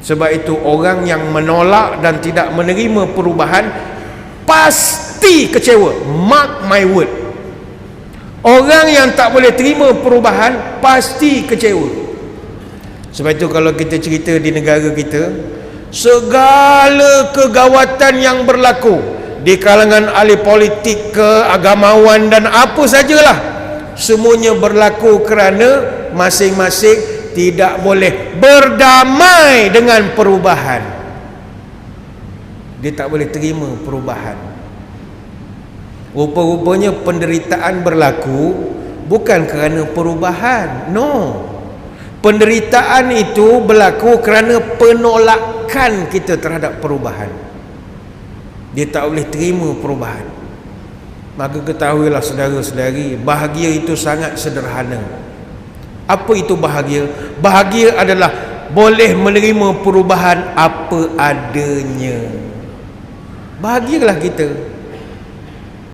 sebab itu orang yang menolak dan tidak menerima perubahan pasti kecewa. Mark my word. Orang yang tak boleh terima perubahan pasti kecewa. Sebab itu kalau kita cerita di negara kita segala kegawatan yang berlaku di kalangan ahli politik ke agamawan dan apa sajalah semuanya berlaku kerana masing-masing tidak boleh berdamai dengan perubahan. Dia tak boleh terima perubahan. Rupa-rupanya penderitaan berlaku bukan kerana perubahan no. Penderitaan itu berlaku kerana penolakan kita terhadap perubahan. Dia tak boleh terima perubahan. Maka ketahuilah saudara-saudari bahagia itu sangat sederhana apa itu bahagia? Bahagia adalah boleh menerima perubahan apa adanya. Bahagialah kita.